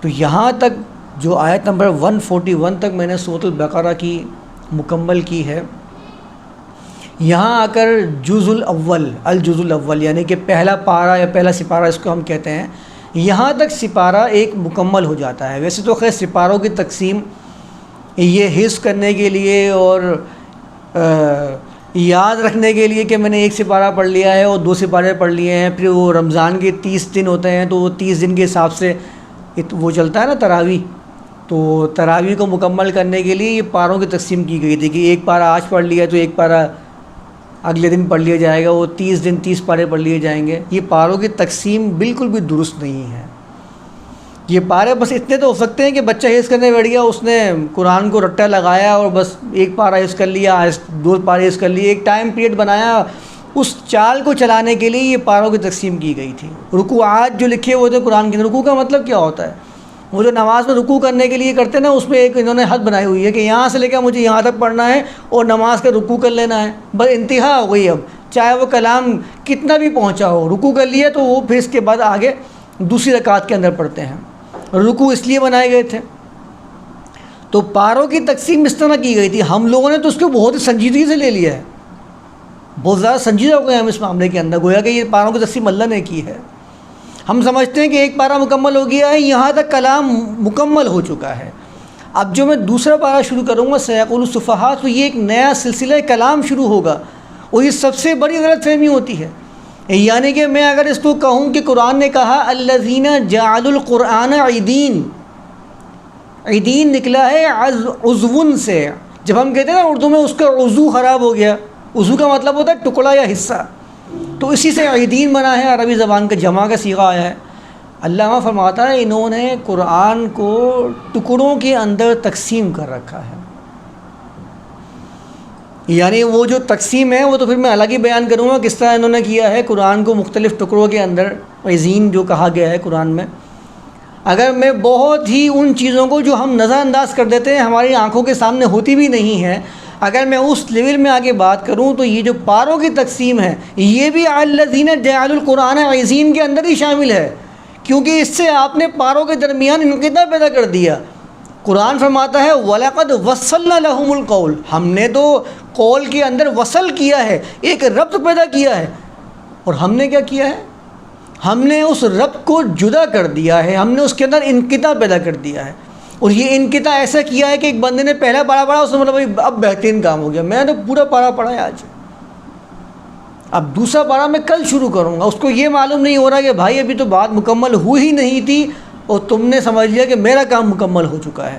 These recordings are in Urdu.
تو یہاں تک جو آیت نمبر 141 تک میں نے صوت البقرہ کی مکمل کی ہے، یہاں آ کر جز الاول الجز الاول یعنی کہ پہلا پارہ یا پہلا سپارہ اس کو ہم کہتے ہیں، یہاں تک سپارہ ایک مکمل ہو جاتا ہے۔ ویسے تو خیر سپاروں کی تقسیم یہ حص کرنے کے لیے اور یاد رکھنے کے لیے کہ میں نے ایک سپارہ پڑھ لیا ہے اور دو سپارے پڑھ لیے ہیں، پھر وہ رمضان کے تیس دن ہوتے ہیں تو وہ تیس دن کے حساب سے وہ چلتا ہے نا تراوی، تو تراوی کو مکمل کرنے کے لیے یہ پاروں کی تقسیم کی گئی تھی کہ ایک پارہ آج پڑھ لیا تو ایک پارہ اگلے دن پڑھ لیا جائے گا، وہ تیس دن تیس پارے پڑھ لیے جائیں گے۔ یہ پاروں کی تقسیم بالکل بھی درست نہیں ہے۔ یہ پارے بس اتنے تو ہو سکتے ہیں کہ بچہ حص کرنے بیٹھ گیا، اس نے قرآن کو رٹا لگایا اور بس ایک پارا حص کر لیا دو پارے حص کر لیے، ایک ٹائم پیریڈ بنایا اس چال کو چلانے کے لیے یہ پاروں کی تقسیم کی گئی تھی۔ رکو آج جو لکھے ہوئے تھے قرآن کے رکو کا مطلب کیا ہوتا ہے؟ وہ جو نماز میں رکو کرنے کے لیے کرتے ہیں نا، اس میں ایک انہوں نے حد بنائی ہوئی ہے کہ یہاں سے لے کے مجھے یہاں تک پڑھنا ہے اور نماز کا رکو کر لینا ہے۔ بس انتہا ہو گئی اب۔ چاہے وہ کلام کتنا بھی پہنچا ہو رکو کر لیے تو وہ پھر اس کے بعد آگے دوسری رکعت کے اندر پڑھتے ہیں۔ رکو اس لیے بنائے گئے تھے۔ تو پاروں کی تقسیم اس طرح کی گئی تھی۔ ہم لوگوں نے تو اس کو بہت ہی سنجیدگی سے لے لیا ہے۔ بہت زیادہ سنجیدہ ہو گئے ہم اس معاملے کے اندر۔ گویا کہ یہ پاروں کی تقسیم اللہ نے کی ہے۔ ہم سمجھتے ہیں کہ ایک پارہ مکمل ہو گیا ہے، یہاں تک کلام مکمل ہو چکا ہے۔ اب جو میں دوسرا پارہ شروع کروں گا، سیاق الصفحات، تو یہ ایک نیا سلسلہ کلام شروع ہوگا۔ اور یہ سب سے بڑی غلط فہمی ہوتی ہے۔ یعنی کہ میں اگر اس کو کہوں کہ قرآن نے کہا الزین جعل القرآن عیدین عیدین نکلا ہے عضون سے۔ جب ہم کہتے ہیں نا اردو میں اس کا عضو خراب ہو گیا عضو کا مطلب ہوتا ہے ٹکڑا یا حصہ۔ تو اسی سے عیدین بنا ہے، عربی زبان کا جمع کا سیغہ آیا ہے۔ علامہ فرماتا ہے، انہوں نے قرآن کو ٹکڑوں کے اندر تقسیم کر رکھا ہے۔ یعنی وہ جو تقسیم ہے، وہ تو پھر میں الگ ہی بیان کروں گا کس طرح انہوں نے کیا ہے۔ قرآن کو مختلف ٹکڑوں کے اندر عظیم جو کہا گیا ہے قرآن میں۔ اگر میں بہت ہی ان چیزوں کو جو ہم نظر انداز کر دیتے ہیں، ہماری آنکھوں کے سامنے ہوتی بھی نہیں ہے اگر میں اس لیول میں آگے بات کروں تو یہ جو پاروں کی تقسیم ہے، یہ بھی الزین جعل القرآن عظیم کے اندر ہی شامل ہے۔ کیونکہ اس سے آپ نے پاروں کے درمیان انقدہ پیدا کر دیا۔ قرآن فرماتا ہے ولاقد وصل لحم القول۔ ہم نے تو قول کے اندر وصل کیا ہے، ایک ربط پیدا کیا ہے۔ اور ہم نے کیا کیا ہے؟ ہم نے اس ربط کو جدا کر دیا ہے۔ ہم نے اس کے اندر انقطع پیدا کر دیا ہے۔ اور یہ انقطع ایسا کیا ہے کہ ایک بندے نے پہلا پڑھا پڑھا، اس نے مطلب اب بہترین کام ہو گیا۔ میں نے پورا پارا پڑھا ہے آج۔ اب دوسرا پارا میں کل شروع کروں گا۔ اس کو یہ معلوم نہیں ہو رہا کہ بھائی ابھی تو بات مکمل ہوئی ہی نہیں تھی اور تم نے سمجھ لیا کہ میرا کام مکمل ہو چکا ہے۔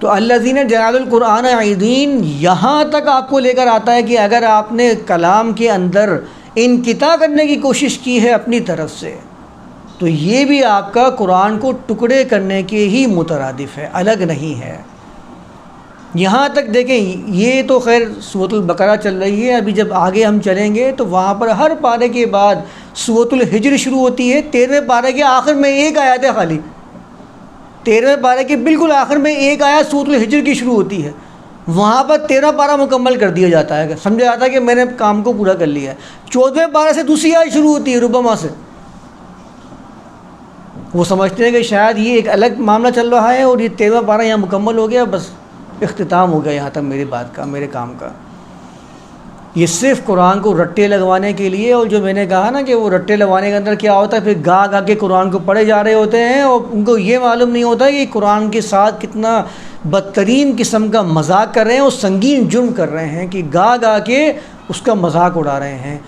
تو اللہ دین جلال القرآن عیدین، یہاں تک آپ کو لے کر آتا ہے کہ اگر آپ نے کلام کے اندر انقطاع کرنے کی کوشش کی ہے اپنی طرف سے تو یہ بھی آپ کا قرآن کو ٹکڑے کرنے کے ہی مترادف ہے، الگ نہیں ہے۔ یہاں تک دیکھیں، یہ تو خیر صوت البقرہ چل رہی ہے۔ ابھی جب آگے ہم چلیں گے تو وہاں پر ہر پارے کے بعد صوت الحجر شروع ہوتی ہے۔ تیرہویں پارے کے آخر میں ایک آیات ہے خالی۔ تیرہویں پارے کے بالکل آخر میں ایک آیات صوت الحجر کی شروع ہوتی ہے۔ وہاں پر تیرہ پارہ مکمل کر دیا جاتا ہے۔ سمجھا جاتا ہے کہ میں نے کام کو پورا کر لیا ہے۔ چودھویں پارے سے دوسری آیت شروع ہوتی ہے، ربما سے۔ وہ سمجھتے ہیں کہ شاید یہ ایک الگ معاملہ چل رہا ہے اور یہ تیرہ پارہ یہاں مکمل ہو گیا، بس اختتام ہو گیا یہاں تک میری بات کا، میرے کام کا۔ یہ صرف قرآن کو رٹے لگوانے کے لیے، اور جو میں نے کہا نا کہ وہ رٹے لگوانے کے اندر کیا ہوتا ہے، پھر گا گا کے قرآن کو پڑھے جا رہے ہوتے ہیں، اور ان کو یہ معلوم نہیں ہوتا کہ قرآن کے ساتھ کتنا بدترین قسم کا مذاق کر رہے ہیں اور سنگین جرم کر رہے ہیں کہ گا گا کے اس کا مذاق اڑا رہے ہیں۔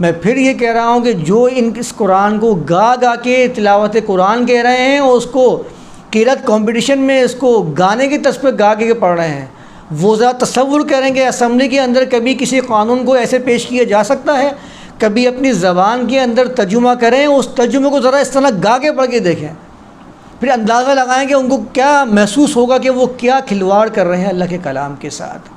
میں پھر یہ کہہ رہا ہوں کہ جو ان اس قرآن کو گا گا کے تلاوت قرآن کہہ رہے ہیں، اور اس کو کیرت کمپٹیشن میں اس کو گانے کی تصویر گا کے پڑھ رہے ہیں۔ وہ ذرا تصور کریں کہ اسمبلی کے اندر کبھی کسی قانون کو ایسے پیش کیا جا سکتا ہے، کبھی اپنی زبان کے اندر ترجمہ کریں اس ترجمے کو ذرا اس طرح گا کے پڑھ کے دیکھیں۔ پھر اندازہ لگائیں کہ ان کو کیا محسوس ہوگا کہ وہ کیا کھلواڑ کر رہے ہیں اللہ کے کلام کے ساتھ۔